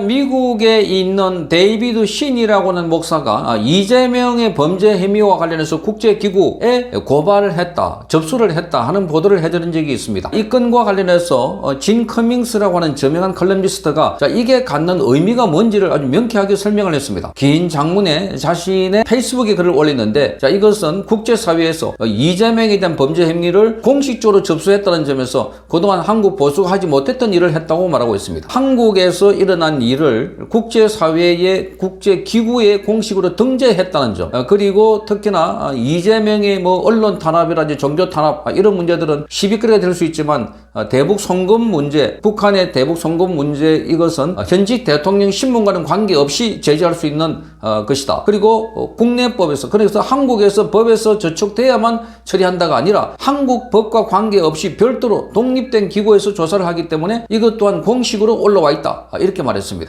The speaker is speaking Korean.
미국에 있는 데이비드 신이라고 하는 목사가 아, 이재명의 범죄 혐의와 관련해서 국제기구에 고발을 했다, 접수를 했다 하는 보도를 해드린 적이 있습니다. 이 건과 관련해서 어, 진 커밍스라고 하는 저명한 컬럼니스트가 자, 이게 갖는 의미가 뭔지를 아주 명쾌하게 설명을 했습니다. 긴 장문에 자신의 페이스북에 글을 올렸는데 자, 이것은 국제사회에서 어, 이재명에 대한 범죄 행위를 공식적으로 접수했다는 점에서 그동안 한국 보수가 하지 못했던 일을 했다고 말하고 있습니다. 한국에서 일어난 일을 국제사회의 국제기구에 공식으로 등재했다는 점. 어, 그리고 특히나 아, 이재명의 뭐 언론 탄압이라든지 종교 탄압 아, 이런 문제들은 시비거리가 될 수 있지만 어, 대북 송금 문제, 북한의 대북 송금 문제 이것은 어, 현직 대통령 신분과는 관계없이 제재할 수 있는 어, 것이다. 그리고 어, 국내법에서 그래서 한국에서 법에서 저촉돼야만 처리한다가 아니라 한국 법과 관계없이 별도로 독립된 기구에서 조사를 하기 때문에 이것 또한 공식으로 올라와 있다. 아, 이렇게 말했습니다.